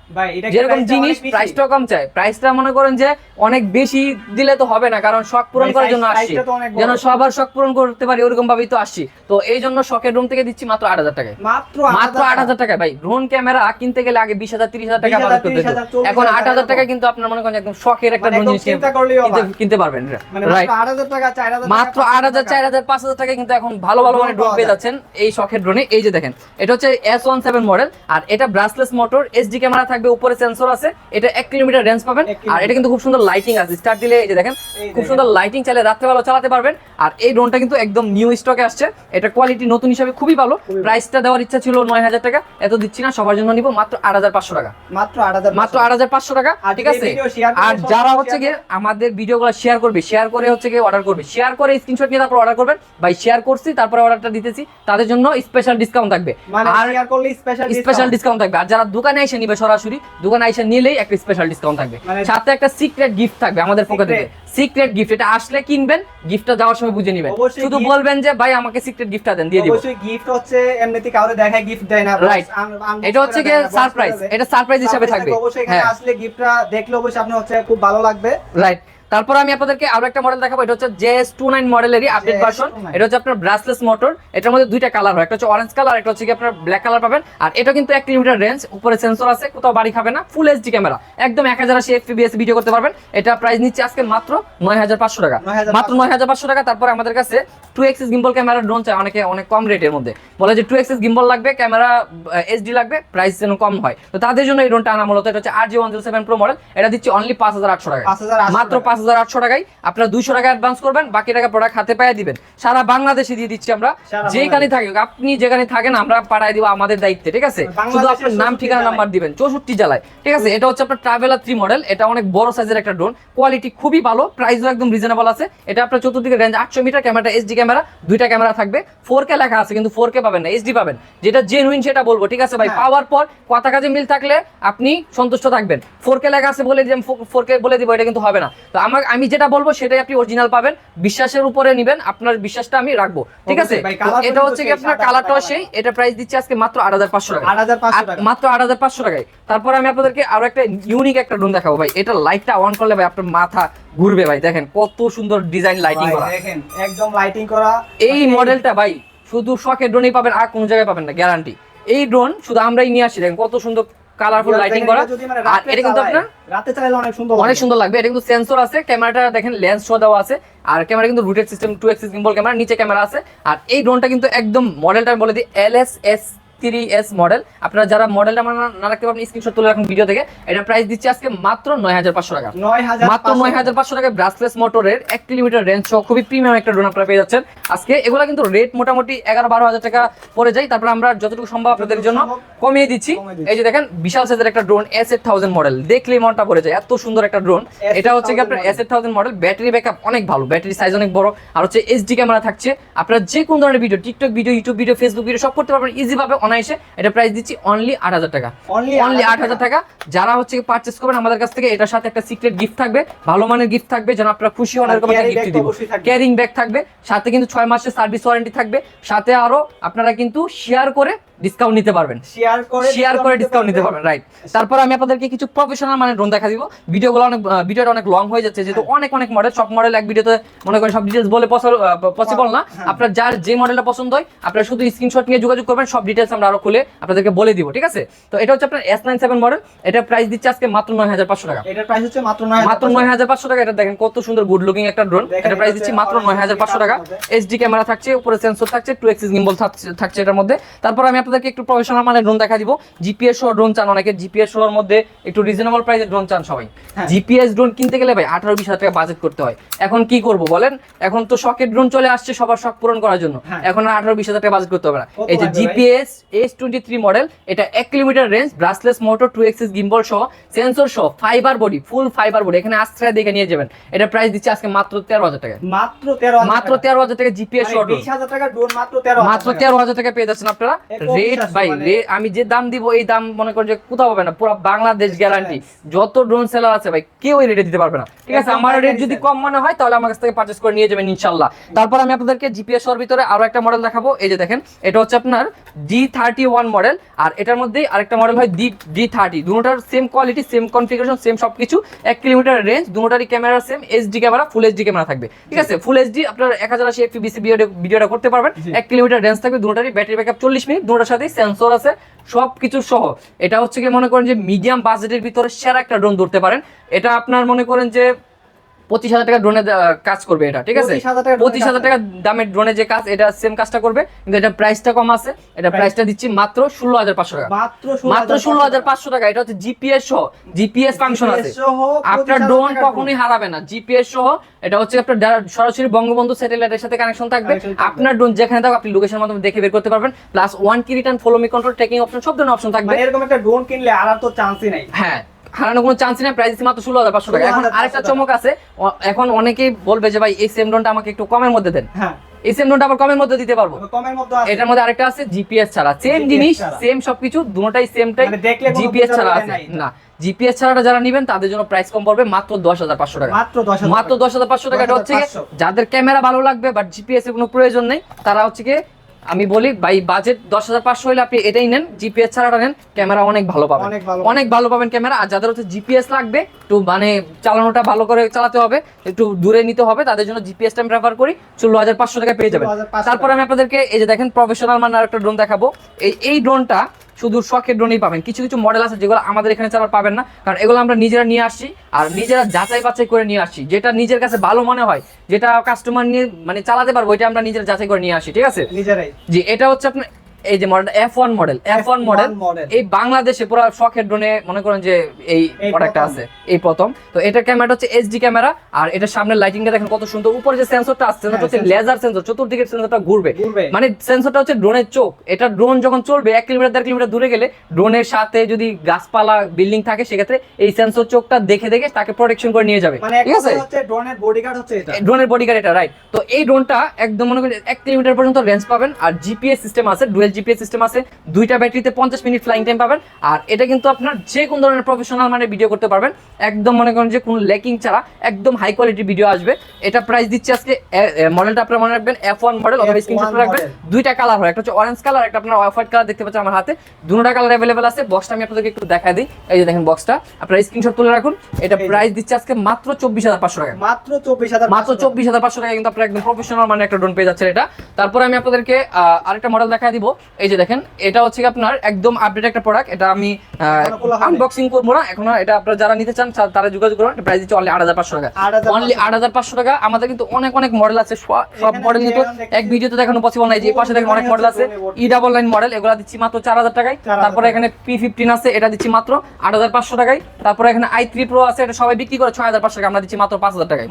যেরকম জিনিস প্রাইসটাও কম চায়। প্রাইসটা মনে করেন যে অনেক বেশি দিলে তো হবে না কারণ শখ পূরণ করার জন্য আসছি। যেন সবার শখ পূরণ করতে পারি ওরকম ভাবেই তো আসছি। তো এই জন্য শখের রুম থেকে দিচ্ছি মাত্র আট হাজার টাকায়। মাত্র মাত্র আট হাজার টাকায় ভাই ড্রোন ক্যামেরা কিনতে গেলে আগে বিশ হাজার তিরিশ হাজার টাকা 20,000, করতে হতো। 30,000, 40,000 এখন আট হাজার টাকা কিন্তু আপনার মনে করেন একদম শখের একটা মানে ড্রোন জিনিস কিনতে- পারবেন। মানে রাইট টাকা চার হাজার মাত্র আট হাজার চার হাজার পাঁচ হাজার টাকায় কিন্তু এখন ভালো ভালো মানে ড্রোন পেয়ে যাচ্ছেন এই শখের ড্রোনে এই যে দেখেন এটা হচ্ছে এস ওয়ান সেভেন মডেল আর এটা ব্রাসলেস মোটর এসডি ক্যামেরা থাকবে উপরে সেন্সর আছে এটা এক কিলোমিটার রেঞ্জ পাবেন আর এটা কিন্তু খুব সুন্দর লাইটিং আছে। স্টার্ট দিলে এই যে দেখেন খুব সুন্দর লাইটিং চাইলে রাত্রেবেলা চালাতে পারবেন আর এই ড্রোনটা কিন্তু একদম নিউ স্টকে আসছে। এটা কোয়ালিটি নতুন হিসাবে খুবই ভালো। প্রাইসটা দেওয়ার ইচ্ছা ছিল নয় হাজার টাকা এত দিচ্ছি না সবার জন্য নিব মাত্র আট হাজার পাঁচশো টাকা। মাত্র আট হাজার মাত্র আট হাজার পাঁচশো টাকা আর ঠিক আছে? আর যারা হচ্ছে গিয়ে আমাদের ভিডিওগুলো শেয়ার করবে শেয়ার করে হচ্ছে গিয়ে অর্ডার করবে। শেয়ার করে স্ক্রিনশট নিয়ে তারপর অর্ডার করবেন। ভাই শেয়ার করছি তারপরে অর্ডারটা দিতেছি। তাদের জন্য স্পেশাল ডিসকাউন্ট থাকবে। মানে আর শেয়ার করলে স্পেশাল স্পেশাল ডিসকাউন্ট থাকবে। আর যারা দোকানে এসে নিবে সরাসরি দোকানে এসে নিলেই একটা স্পেশাল ডিসকাউন্ট থাকবে। মানে- সাথে একটা সিক্রেট গিফট থাকবে আমাদের পক্ষ থেকে। সিক্রেট গিফট এটা আসলে কিনবেন গিফটটা যাওয়ার সময় বুঝে নেবেন। শুধু বলবেন যে ভাই আমাকে সিক্রেট গিফটটা দেন দিয়ে দিব। অবশ্যই গিফট হচ্ছে এমনিতে কাউরে দেখায় গিফট দেয় না। আন- এটা হচ্ছে box সারপ্রাইজ এটা সারপ্রাইজ হিসাবে থাকবে। অবশ্যই এখানে হ্যাঁ। আসলে গিফটটা দেখলে অবশ্যই আপনার হচ্ছে খুব ভালো লাগবে। রাইট তারপর আমি আপনাদেরকে আরও একটা মডেল দেখাবো এটা হচ্ছে জেএস টু নাইন মডেলেরই আপডেট ভার্সন এটা হচ্ছে আপনার ব্রাসলেস মোটর এটার মধ্যে দুইটা কালার হয় একটা হচ্ছে অরেঞ্জ কালার একটা হচ্ছে কি আপনার ব্ল্যাক কালার পাবেন। আর এটা কিন্তু এক কিলোমিটার রেঞ্জ উপরে সেন্সর আছে কোথাও বাড়ি খাবে না ফুল এইচডি ক্যামেরা একদম এক হাজার আশি এফপিবিএস ভিডিও করতে পারবেন। এটা প্রাইস নিচ্ছে আজকে মাত্র নয় হাজার পাঁচশো টাকা। মাত্র নয় হাজার পাঁচশো টাকা তারপরে আমাদের কাছে two axis gimbal camera drone চাই অনেকে অনেক কম রেটের মধ্যে। বলে যে টু এক্সিস গিম্বল লাগবে ক্যামেরা এইচডি লাগবে প্রাইস যেন কম হয়। তো তাদের জন্য এই ড্রোনটা আনা মূলত এটা হচ্ছে R G one zero seven pro model এটা দিচ্ছি অনলি পাঁচ হাজার আটশো টাকা মাত্র টাকা। পাঁচ হাজার আটশো টাকায় আপনারা দুইশো টাকা অ্যাডভান্স করবেন বাকি টাকা প্রোডাক্ট হাতে পায়ে দিবেন। সারা বাংলাদেশে দিয়ে দিচ্ছি আমরা। যেখানে থাকুক আপনি যেখানে থাকেন আমরা পাঠায় দিব আমাদের দায়িত্বে ঠিক আছে? শুধু আপনার নাম ঠিকানা নাম্বার দিবেন চৌষট্টি জেলায় ঠিক আছে? এটা হচ্ছে আপনার ট্রাভেলার থ্রি মডেল এটা অনেক বড় সাইজের একটা ড্রোন কোয়ালিটি খুবই ভালো প্রাইসও একদম রিজনেবল আছে। এটা আপনার চতুর্দিকে রেঞ্জ আটশো মিটার ক্যামেরা এইচডি ক্যামেরা দুইটা ক্যামেরা থাকবে। ফোর কে লেখা আছে কিন্তু ফোর কে পাবেন না এইচডি পাবেন। যেটা জেনুইন সেটা বলব ঠিক আছে ভাই? হ্যাঁ। পাওয়ার পর কথা কাজে মিল থাকলে আপনি সন্তুষ্ট থাকবেন। ফোর কে লেখা আছে বলে দিলাম ফোর কে বলে দিব এটা কিন্তু হবে না। তো আমার আমি যেটা বলব সেটাই আপনি অরিজিনাল পাবেন বিশ্বাসের উপরে নেবেন আপনার বিশ্বাসটা আমি রাখব ঠিক আছে? এটা হচ্ছে কি আপনার সাদা কালারটাও সেই এটা প্রাইস দিচ্ছে আজকে মাত্র আট হাজার পাঁচশো টাকা 8,500 টাকা। মাত্র আট হাজার পাঁচশো টাকায়। তারপরে আমি আপনাদেরকে আরও একটা ইউনিক একটা ড্রোন দেখাবো ভাই। এটা লাইটটা অন করলে ভাই আপনার মাথা ঘুরবে ভাই। দেখেন কত সুন্দর ডিজাইন লাইটিং করা। দেখেন একদম লাইটিং করা। এই মডেলটা ভাই শুধু শখের ড্রোনই পাবেন আর কোনো জায়গায় পাবেন না গ্যারান্টি এই ড্রোন শুধু আমরাই নিয়ে আসি দেখেন কত সুন্দর কালারফুল লাইটিং করা। মানে আর এটা কিন্তু আপনার রাতে চালালে অনেক সুন্দর অনেক লাগবে। সুন্দর লাগবে। এটা কিন্তু সেন্সর আছে ক্যামেরাটা দেখেন লেন্স শো দেওয়া আছে। আর ক্যামেরা কিন্তু routed system two axis gimbal camera নিচে ক্যামেরা আছে। আর এই ড্রোনটা কিন্তু একদম মডেলটা বলে দিই L S S three S model আপনারা যারা মডেলটা না রাখতে পারবেন স্ক্রিনশট তুলে রাখুন ভিডিও থেকে। এটা প্রাইস দিচ্ছে আজকে মাত্র নয় হাজার পাঁচশো টাকা। মাত্র নয় হাজার পাঁচশো টাকা ব্রাসলেস মোটরের এক কিলোমিটার রেঞ্জ সহ খুবই প্রিমিয়াম একটা ড্রোন আপনারা পেয়ে যাচ্ছেন। আজকে এগুলো কিন্তু রেট মোটামুটি এগারো বারো হাজার টাকা পড়ে যায়। তারপর আমরা যতটুকু সম্ভব আপনাদের জন্য কমিয়ে দিচ্ছি। এই যে দেখেন বিশাল সাইজের একটা drone S eight thousand model দেখলেই মনটা পড়ে যায়। এত সুন্দর একটা ড্রোন এটা হচ্ছে কি আপনার S eight thousand model battery backup অনেক ভালো। ব্যাটারি সাইজ অনেক বড়। আর হচ্ছে এইচডি ক্যামেরা থাকছে। আপনারা যে কোন ধরনের video TikTok video YouTube video Facebook video সব করতে পারবেন। ইজি ভাবে অনায়াসে এটা প্রাইস দিচ্ছি অনলি আট হাজার টাকা। অনলি আট হাজার টাকা। যারা হচ্ছে পারচেস করবেন আমাদের কাছ থেকে এটার সাথে একটা সিক্রেট গিফট থাকবে ভালো মানের গিফট থাকবে যেন আপনারা খুশি হন এরকম একটা গিফট দিব। ক্যারিং ব্যাগ থাকবে। সাথে কিন্তু ছয় মাসের সার্ভিস ওয়ারেন্টি থাকবে। সাথে আরও আপনারা কিন্তু শেয়ার করে ডিসকাউন্ট নিতে পারবেন। শেয়ার করে শেয়ার করে ডিসকাউন্ট নিতে পারবেন। রাইট তারপর আমি আপনাদেরকে কিছু প্রফেশনাল মানে ড্রোন দেখা দিব। ভিডিওগুলো অনেক ভিডিওটা অনেক লং হয়ে যাচ্ছে যেহেতু অনেক অনেক মডেল সব মডেল এক ভিডিওতে মনে করেন সব ডিটেলস বলে পসিবল না। হ্যাঁ। আপনার যার যে মডেলটা পছন্দ হয় আপনারা শুধু স্ক্রিনশট নিয়ে যোগাযোগ করবেন সব ডিটেলস আমরা আরও খুলে আপনাদেরকে বলে দিব ঠিক আছে? তো এটা হচ্ছে আপনার এস নাইন সেভেন মডেল এটা প্রাইস দিচ্ছে আজকে মাত্র নয় হাজার পাঁচশো টাকা। এটার প্রাইস হচ্ছে মাত্র নয় মাত্র নয় হাজার পাঁচশো টাকা এটা দেখেন কত সুন্দর গুড লুকিং একটা ড্রোন এটা প্রাইস দিচ্ছি মাত্র নয় হাজার পাঁচশো টাকা। এইচডি ক্যামেরা থাকছে উপরে সেন্সর থাকছে টু এক্সিস গিম্বল থাকছে এটার মধ্যে। তারপর আমি আপনাদেরকে একটু প্রফেশনাল মানের ড্রোন দেখা দিব। জিপিএস সহ ড্রোন চান অনেকে। জিপিএস সহ মধ্যে একটু রিজনেবল প্রাইসের ড্রোন চান সবাই। হ্যাঁ। জিপিএস ড্রোন কিনতে গেলে ভাই আঠারো বিশ হাজার টাকা বাজেট করতে হয়। এখন কি করব বলেন? এখন তো শখের ড্রোন চলে আসছে সবার শখ পূরণ করার জন্য। হ্যাঁ। এখন আর আঠারো বিশ হাজার টাকা বাজেট করতে হবে না। এই যে GPS S twenty three model এটা এক kilometre range brushless motor two axis gimbal সহ সেন্সর সহ fibre body full fibre body এখানে আশ্রয় দেখে নিয়ে যাবেন। এটা প্রাইস দিচ্ছে আজকে মাত্র তেরো হাজার টাকা মাত্র তেরো মাত্র তেরো হাজার টাকা জিপিএস ড্রোন মাত্র তেরো হাজার টাকা। পেয়ে যাচ্ছেন আপনারা। রেট ভাই মানে- আমি যে দাম দিব এই দাম মনে করেন যে কোথাও পাবে না পুরো বাংলাদেশ গ্যারান্টি যত ড্রোন সেলার আছে ভাই কেউ এই রেটে দিতে পারবে না। ঠিক আছে আমার রেট যদি কম মনে হয় তাহলে আমার কাছ থেকে পারচেস করে নিয়ে যাবেন ইনশাল্লাহ তারপর আমি আপনাদেরকে জিপিএস এর ভিতরে আরও একটা মডেল দেখাবো। এই যে দেখেন এটা হচ্ছে আপনার ডি থার্টি ওয়ান মডেল আর এটার মধ্যে আরেকটা মডেল হয় ডি ডি থার্টি দুটার same quality same configuration same সবকিছু। এক kilometre range দুটারই camera same HD camera full HD camera থাকবে। ঠিক আছে ফুল এইচডি আপনার এক হাজার আশি এফপিবিসি ভিডিওটা করতে পারবেন। এক কিলোমিটার রেঞ্জ থাকবে দুটারই ব্যাটারি ব্যাকআপ চল্লিশ মিনিট দুটার সাথে সেন্সর আছে সব কিছু সহ। এটা হচ্ছে কি মনে করেন যে মিডিয়াম বাজেটের ভিতরে সেরা একটা ড্রোন ধরতে পারেন। এটা আপনার মনে করেন যে পঁচিশ হাজার টাকা ড্রোনে কাজ করবে এটা ঠিক আছে? 25,000 টাকা drone এ পঁচিশ হাজার টাকা দামের ড্রোনে যে কাজ এটা সেম কাজটা করবে কিন্তু এটা প্রাইসটা কম আছে। এটা প্রাইসটা দিচ্ছি মাত্র ষোলো হাজার পাঁচশো টাকা। মাত্র ষোলো হাজার পাঁচশো টাকা। এটা হচ্ছে জিপিএস সহ জিপিএস ফাংশন আছে। আপনার ড্রোন কখনোই হারাবে না। জিপিএস সহ এটা হচ্ছে আপনার সরাসরি বঙ্গবন্ধু স্যাটেলাইটের সাথে কানেকশন থাকবে আপনার ড্রোন যেখানে থাকবে আপনি লোকেশন মাধ্যমে দেখে বের করতে পারবেন। Plus one key return follow me control tracking option সব ধরনের অপশন থাকবে। মানে এরকম একটা ড্রোন কিনলে আর তো চান্সই নাই। হ্যাঁ। হারানোর কোনো চান্স নেই প্রাইস মাত্র ষোলো হাজার পাঁচশো টাকা। এখন আরেকটা চমক আছে এখন অনেকেই বলবে যে ভাই এই সেম ড্রোনটা আমাকে একটু কমের মধ্যে দেন। হ্যাঁ। এই সেম আবার কমের মধ্যে দিতে পারব। এটার মধ্যে আরেকটা আছে জিপিএস ছাড়া। সেম জিনিস সেম সবকিছু দুটোটাই সেমটাই মানে জিপিএস ছাড়া আছে। না জিপিএস ছাড়াটা যারা নেবেন তাদের জন্য প্রাইস কম পড়বে মাত্র দশ হাজার পাঁচশো টাকা। মাত্র দশ হাজার পাঁচশো টাকা। হচ্ছে যাদের ক্যামেরা ভালো লাগবে বাট জিপিএস এর কোনো প্রয়োজন নেই তারা হচ্ছে আমি বলি ভাই বাজেট দশ হাজার পাঁচশো হলে আপনি এটাই নেন জিপিএস ছাড়াটা নেন ক্যামেরা অনেক ভালো পাবেন। অনেক ভালো পাবেন। ক্যামেরা আর যাদের হচ্ছে জিপিএস লাগবে একটু মানে চালানোটা ভালো করে চালাতে হবে একটু দূরে নিতে হবে তাদের জন্য জিপিএসটা আমি প্রেফার করি ষোলো হাজার পাঁচশো টাকা পেয়ে যাবেন। 16,500 তারপর আমি আপনাদেরকে এই যে দেখেন প্রফেশনাল মানের একটা ড্রোন দেখাবো। এই এই ড্রোনটা শুধু শখের ড্রোনই পাবেন। কিছু কিছু মডেল আছে যেগুলো আমাদের এখানে চালার পাবেন না। কারণ এগুলো আমরা নিজেরা নিয়ে আসছি আর নিজেরা যাচাই বাছাই করে নিয়ে আসছি। যেটা নিজের কাছে ভালো মনে হয় যেটা কাস্টমার নিয়ে মানে চালাতে পারব এটা আমরা নিজেরা যাচাই করে নিয়ে আসি ঠিক আছে? নিজেরাই। জি এটা হচ্ছে আপনার এই যে model F one model F one model এই বাংলাদেশে পুরো শখের ড্রোনে মনে করেন যে এই প্রোডাক্টটা আছে এই প্রথম। তো এটার ক্যামেরাটা হচ্ছে এইচডি ক্যামেরা আর এটার সামনে লাইটিংটা দেখেন কত সুন্দর। উপরে যে সেন্সরটা আছে সেন্সরটা হচ্ছে লেজার সেন্সর চতুর্দিকের সেন্সরটা ঘুরবে। মানে সেন্সরটা হচ্ছে ড্রোনের চোখ। এটা ড্রোন যখন চলবে এক কিলোমিটার দেড় কিলোমিটার দূরে গেলে ড্রোনের সাথে যদি গাছপালা বিল্ডিং থাকে সেক্ষেত্রে এই সেন্সর চোখটা দেখে দেখে তাকে প্রোটেকশন করে নিয়ে যাবে। মানে ঠিক আছে? ড্রোনের বডিগার্ড হচ্ছে এটা। ড্রোনের বডিগার্ড এটা রাইট তো এই ড্রোনটা একদম মনে করেন এক কিলোমিটার পর্যন্ত রেঞ্জ পাবেন আর জিপিএস সিস্টেম আছে ডুয়েল জিপিএস সিস্টেম আছে দুইটা ব্যাটারিতে পঞ্চাশ মিনিট ফ্লাইং টাইম পাবেন আর এটা কিন্তু আপনার যে কোন ধরনের প্রফেশনাল মানে ভিডিও করতে পারবেন। একদম মনে করেন যে কোনো লেকিং ছাড়া একদম হাই কোয়ালিটি ভিডিও আসবে। এটা প্রাইস দিচ্ছে আজকে মডেলটা আপনারা মনে রাখবেন এফ ওয়ান মডেল অথবা F1 স্ক্রিনশট রাখবেন। দুইটা কালার হয় একটা হচ্ছে অরেঞ্জ কালার একটা আপনার অফ হোয়াইট কালার দেখতে পাচ্ছেন আমার হাতে। দুটোটা কালার অ্যাভেলেবেল আছে বক্সটা আমি আপনাদেরকে একটু দেখা দিই। এই যে দেখেন বক্সটা আপনারা স্ক্রিনশট তুলে রাখুন। এটা প্রাইস দিচ্ছে আজকে মাত্র চব্বিশ হাজার পাঁচশো টাকা। মাত্র চব্বিশ হাজার মাত্র চব্বিশ হাজার পাঁচশো টাকা কিন্তু আপনার একদম প্রফেশনাল মানে একটা ড্রোন পেয়ে যাচ্ছেন এটা। তারপরে আমি আপনাদেরকে আরেকটা মডেল দেখা দিব। এই যে দেখেন এটা হচ্ছে আপনার একদম আপডেট একটা প্রোডাক্ট এটা আমি। আনবক্সিং করব না এখন এটা আপনারা যারা নিতে চান তারা যোগাযোগ করুন প্রাইস দিচ্ছে অনলি আট হাজার পাঁচশো টাকা। অনলি আট হাজার পাঁচশো টাকা আমাদের কিন্তু অনেক অনেক মডেল আছে সব- মডেল কিন্তু এক ভিডিওতে দেখানো পসিবল নাই যে পাশে দেখেন অনেক মডেল আছে ই ডাবল নাইন মডেল এগুলো দিচ্ছি মাত্র চার হাজার টাকায়। তারপরে এখানে পি ফিফটিন আছে এটা দিচ্ছি মাত্র আট হাজার পাঁচশো টাকায়। তারপরে এখানে আই থ্রি প্রো আছে এটা সবাই বিক্রি করে ছয় হাজার পাঁচশো টাকা আমরা দিচ্ছি মাত্র পাঁচ হাজার টাকায়।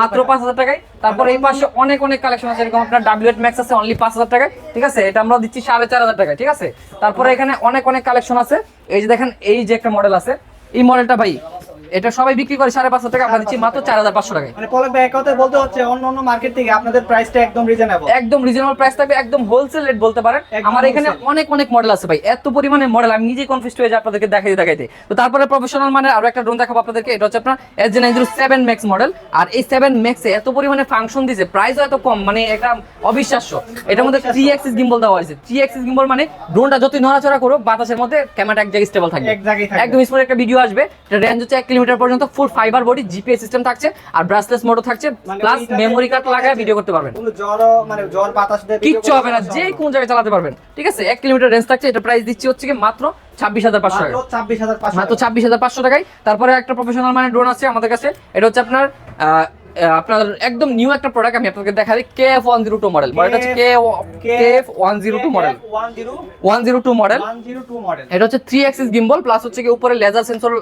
মাত্র পাঁচ হাজার টাকায়। তারপর এই পাশে অনেক অনেক কালেকশন আছে এরকম আপনার ডাব্লিউ এইট ম্যাক্স আছে অনলি পাঁচ হাজার টাকায়। ঠিক আছে এটা আমরা দিচ্ছি সাড়ে চার হাজার টাকায়, ঠিক আছে? তারপরে এখানে অনেক অনেক কালেকশন আছে। এই যে দেখেন, এই যে একটা মডেল আছে। এই মডেলটা ভাই এটা সবাই বিক্রি করে সাড়ে পাঁচ টাকা আমরা দিচ্ছি মাত্র চার হাজার পাঁচশো টাকায়। মানে পলক ভাই এক বলতে হচ্ছে অন্য অন্য মার্কেট থেকে আপনাদের প্রাইসটা একদম রিজনেবল একদম রিজনেবল প্রাইস থাকবে একদম হোলসেল রেট বলতে পারেন। আমার এখানে অনেক অনেক মডেল আছে ভাই এত পরিমাণে মডেল আমি নিজেই কনফিউজ হয়ে যাই আপনাদেরকে দেখাইতে দেখাইতে। তো তারপরে প্রফেশনাল মানে আরও একটা ড্রোন দেখাবো আপনাদেরকে এটা হচ্ছে আপনার S G nine zero seven max model আর এই সেভেন ম্যাক্সে এত পরিমাণে ফাংশন দিছে প্রাইসও এত কম মানে এটা অবিশ্বাস্য। এটার মধ্যে থ্রি এক্সিস গিম্বল দেওয়া হয়েছে। থ্রি এক্সিস গিম্বল মানে ড্রোনটা যতই নড়াচড়া করো বাতাসের মধ্যে ক্যামেরা এক জায়গায় স্টেবল থাকবে। একদম স্মুথ একটা ভিডিও আসবে। এটা রেঞ্জ হচ্ছে এক কিলোমিটার পর্যন্ত full fibre body GPS system থাকছে আর ব্রাসলেস মোডও থাকছে প্লাস মেমোরি কার্ড লাগায় ভিডিও করতে পারবেন। মানে জ্বর বাতাস দিয়ে কিচ্ছু হবে না যে কোন জায়গায় চালাতে পারবেন। ঠিক আছে এক কিলোমিটার রেঞ্জ থাকছে এটা প্রাইস দিচ্ছি হচ্ছে কি মাত্র ছাব্বিশ হাজার পাঁচশো টাকা। মাত্র ছাব্বিশ হাজার পাঁচশো টাকায়। তারপরে একটা প্রফেশনাল মানে ড্রোন আছে আমাদের কাছে। এটা হচ্ছে আপনার আপনার একদম নিউ একটা প্রোডাক্ট আমি আপনাকে দেখা দিই K F one zero two model মডেলটা হচ্ছে K K F one zero two model one zero two model one এটা হচ্ছে থ্রি অ্যাক্সিস গিম্বল প্লাস হচ্ছে কি উপরে লেজার সেন্সর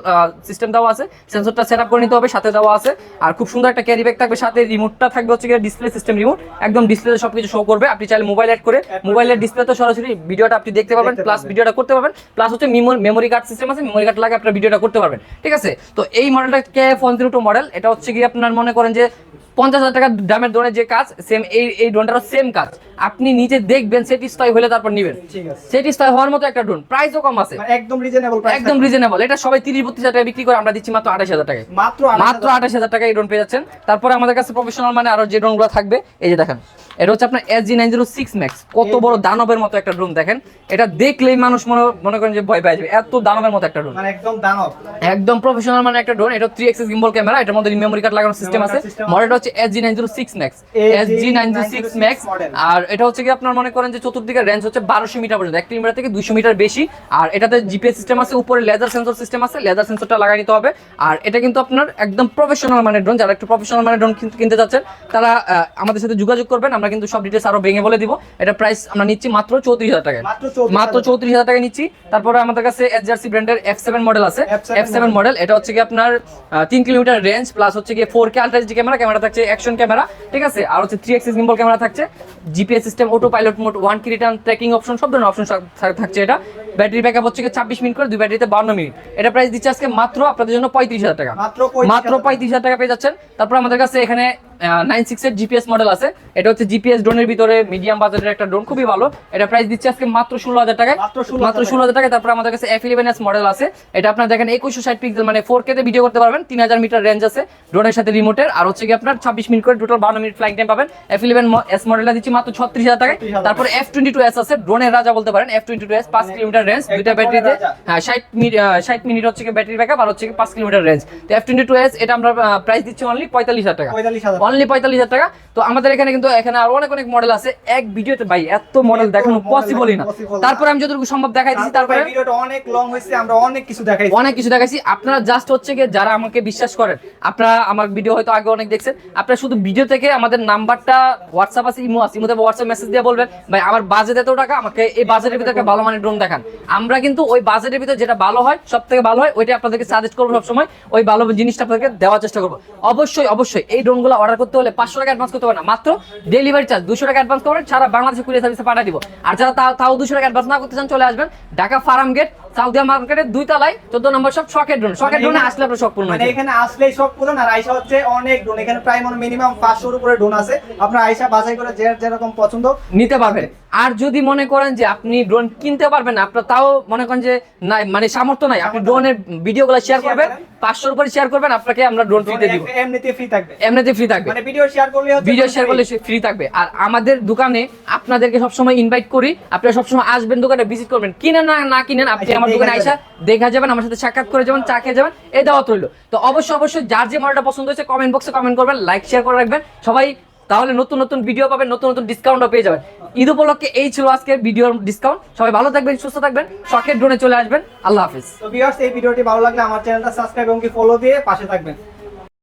সিস্টেম দেওয়া আছে। সেন্সরটা সেট আপ করে নিতে হবে সাথে দেওয়া আছে। আর খুব সুন্দর একটা ক্যারি ব্যাগ থাকবে সাথে রিমোটটা থাকবে হচ্ছে ডিসপ্লে সিস্টেম রিমোট একদম ডিসপ্লেতে সবকিছু শো করবে। আপনি চাইলে মোবাইল অ্যাড করে মোবাইলের ডিসপ্লেতে সরাসরি ভিডিওটা আপনি দেখতে পারবেন দেখতে প্লাস ভিডিওটা করতে পারবেন। প্লাস হচ্ছে মেমোরি কার্ড সিস্টেম আছে মেমোরি কার্ড লাগে আপনার ভিডিওটা করতে পারবেন। ঠিক আছে? তো এই মডেলটা K phone zero two model এটা হচ্ছে কি আপনার মনে করেন যে পঞ্চাশ হাজার টাকা দামের ড্রোনের যে কাজ সেম এই এই ড্রোনটারও সেম কাজ। আপনি নিজে দেখবেন স্যাটিসফাই হলে তারপর নেবেন। স্যাটিসফাই হওয়ার মতো একটা ড্রোন। প্রাইসও কম আছে। মানে একদম রিজনেবল একদম রিজনেবল এটা সবাই তিরিশ বত্রিশ হাজার টাকা বিক্রি করে আমরা দিচ্ছি মাত্র আঠাশ হাজার টাকায়। মাত্র মাত্র আঠাশ হাজার টাকা এই ড্রোন পেয়ে যাচ্ছেন। তারপরে আমাদের কাছে প্রফেশনাল মানে আরও যে ড্রোনগুলো থাকবে এই যে দেখেন। এটা হচ্ছে আপনার S G nine zero six max কত বড় দানবের মতো একটা ড্রোন দেখেন। এটা দেখলেই মানুষ মনে মনে করেন যে ভয় পেয়ে যাবে এত দানবের মতো একটা ড্রোন মানে একদম দানব। একদম প্রফেশনাল মানে একটা ড্রোন এটা থ্রি এক্সিস গিম্বল ক্যামেরা এটার মধ্যে মেমোরি কার্ড লাগানোর সিস্টেম আছে। মডেলটা হচ্ছে S G nine zero six max S G nine zero six max আর এটা হচ্ছে কি আপনার মনে করেন যে চতুর্দিকে রেঞ্জ হচ্ছে বারোশো মিটার পর্যন্ত এক কিলোমিটার থেকে দুইশো মিটার বেশি। আর এটাতে জিপিএস সিস্টেম আছে উপরে লেজার সেন্সর সিস্টেম আছে লেজার সেন্সরটা লাগাই নিতে হবে। আর এটা কিন্তু আপনার একদম প্রফেশনাল মানে ড্রোন যারা একটু প্রফেশনাল মানে ড্রোন কিনতে যাচ্ছেন তারা আমাদের সাথে যোগাযোগ করবেন। আমরা কিন্তু সব ডিটেলস আরও ভেঙে বলে দিব। এটা প্রাইস আমরা নিচ্ছি মাত্র চৌত্রিশ হাজার টাকায় মাত্র 34,000 মাত্র চৌত্রিশ হাজার টাকা নিচ্ছি। তারপরে আমাদের কাছে এসজারসি ব্র্যান্ডের এফ সেভেন মডেল আছে। F7 এফ সেভেন মডেল এটা হচ্ছে কি আপনার তিন কিলোমিটার রেঞ্জ প্লাস হচ্ছে কি four K ultra camera camera থাকছে অ্যাকশন ক্যামেরা ঠিক আছে? আর হচ্ছে থ্রি এক্সিস গিম্বল ক্যামেরা থাকছে। GPS system autopilot mode one key return tracking option সব ধরনের অপশন থাকছে এটা। ব্যাটারি ব্যাকআপ হচ্ছে কি ছাব্বিশ মিনিট করে দুই ব্যাটারিতে বান্ন মিনিট। এটা প্রাইস দিচ্ছে আজকে মাত্র আপনাদের জন্য পঁয়ত্রিশ হাজার টাকা। মাত্র মাত্র পঁয়ত্রিশ হাজার টাকা পেয়ে যাচ্ছেন। তারপর আমাদের কাছে এখানে নাইন সিক্স এর জিপিএস মডেল আছে। এটা হচ্ছে জিপিএস ড্রোনের ভিতরে মিডিয়াম বাজেটের একটা ড্রোন খুবই ভালো। এটা প্রাইস দিচ্ছে আজকে মাত্র ষোলো হাজার টাকায়। মাত্র ষোলো হাজার টাকায় তারপর আমাদের কাছে এফ ইলেভেন এস মডেল আছে। এটা আপনার দেখেন একুশশো ষাট পিক্সেল মানে ফোর কে তে ভিডিও করতে পারবেন। তিন হাজার মিটার রেঞ্জ আছে ড্রোনের সাথে রিমোটের আর হচ্ছে কি আপনার ছাব্বিশ মিনিট করে টোটাল বারো মিনিট ফ্লাইং টাইম পাবেন। এফ ইলেভেন এস মডেলটা দিচ্ছি মাত্র ছত্রিশ হাজার টাকায়। তারপর এফ টোয়েন্টি টু এস আছে ড্রোনের রাজা বলতে পারেন। এফ টোয়েন্টি টু এস পাঁচ কিলোমিটার রেঞ্জ দুইটা ব্যাটারিতে হ্যাঁ ষাট মিনিট ষাট মিনিট হচ্ছে কি ব্যাটারি ব্যাকআপ আর হচ্ছে কি পাঁচ কিলোমিটার রেঞ্জ তো এফ টোয়েন্টি টু এস এটা আমরা প্রাইস দিচ্ছি অনলি পঁয়তাল্লিশ হাজার টাকা। অনলি পঁয়তাল্লিশ হাজার টাকা। তো আমাদের এখানে কিন্তু এখানে আরও অনেক অনেক মডেল আছে। এক ভিডিওতে ভাই এত মডেল দেখানো পসিবলই না। তারপরে আমি যতটুকু সম্ভব দেখাই দিচ্ছি তারপরে ভিডিওটা অনেক লং হয়েছে আমরা অনেক কিছু দেখাই অনেক কিছু দেখাইছি। আপনারা জাস্ট হচ্ছে কি যারা আমাকে বিশ্বাস করেন আপনারা আমার ভিডিও হয়তো আগে অনেক দেখছেন আপনারা শুধু ভিডিও থেকে আমাদের নাম্বারটা হোয়াটসঅ্যাপ আছে ইমো আছে ইমোতে হোয়াটসঅ্যাপ মেসেজ দিয়ে বলবেন ভাই আমার বাজেট এত টাকা আমাকে এই বাজেটের ভিতরে একটা ভালো মানের ড্রোন দেখান। আমরা কিন্তু ওই বাজেটের ভিতরে যেটা ভালো হয় সব থেকে ভালো হয় ওইটা আপনাদেরকে সাজেস্ট করব সবসময় ওই ভালো জিনিসটা আপনাদেরকে দেওয়ার চেষ্টা করব। অবশ্যই অবশ্যই এই ড্রোনগুলো অর্ডার করতে হলে পাঁচশো টাকা অ্যাডভান্স করতে পারেন না মাত্র ডেলিভারি চার্জ দুশো টাকা অ্যাডভান্স করবেন সারা বাংলাদেশে কুরিয়ার সার্ভিসে পাঠিয়ে দিব। আর যারা তাও দুশো টাকা অ্যাডভান্স না করতে চান, চলে আসবেন ঢাকা ফার্ম গেট সাউদিয়া মার্কেটের দুই তলায় নম্বর সব শখের ড্রোন শখের ড্রোনে আসলে আপনার শখ পূর্ণ মানে এখানে আসলেই পূরণ আর হচ্ছে অনেক ডোন এখানে প্রায় মানে মিনিমাম উপরে ডোন আছে। আপনার বাছাই করে যে যেরকম পছন্দ। নিতে পারবেন আর যদি মনে করেন যে আপনি ড্রোন কিনতে পারবেন না আপনার তাও মনে করেন যে নাই মানে সামর্থ্য নাই আপনি ড্রোনের ভিডিওগুলো শেয়ার করবেন করেন। পাঁচশোর উপরে শেয়ার করবেন আপনাকে আমরা ড্রোন ফ্রিতে দিব। এমনিতে ফ্রি থাকবে। এমনিতে ফ্রি থাকবে। মানে ভিডিও শেয়ার করলে ভিডিও শেয়ার করলে ফ্রি থাকবে। আর আমাদের দোকানে আপনাদেরকে সবসময় ইনভাইট করি আপনারা সবসময় আসবেন দোকানে ভিজিট করবেন। কিনেন না না কিনেন আপনি আমার দোকানে আইসা দেখা যাবেন আমার সাথে সাক্ষাৎ করে যাবেন চা খেয়ে যাবেন এই দাওয়াত রইল। তো অবশ্যই অবশ্যই যার যে মডেলটা পছন্দ হয়েছে কমেন্ট বক্সে কমেন্ট করবেন লাইক শেয়ার করে রাখবেন। সবাই তাহলে নতুন নতুন ভিডিও পাবেন নতুন নতুন ডিসকাউন্টও পেয়ে যাবেন। ঈদ উপলক্ষে এই ছিল আজকের ভিডিওর ডিসকাউন্ট সবাই ভালো থাকবেন সুস্থ থাকবেন শখের ড্রোনে চলে আসবেন। আল্লাহ হাফিজ। তো ভিউয়ার্স এই ভিডিওটি ভালো লাগলে আমার চ্যানেলটা সাবস্ক্রাইব এবং কি ফলো দিয়ে পাশে থাকবেন।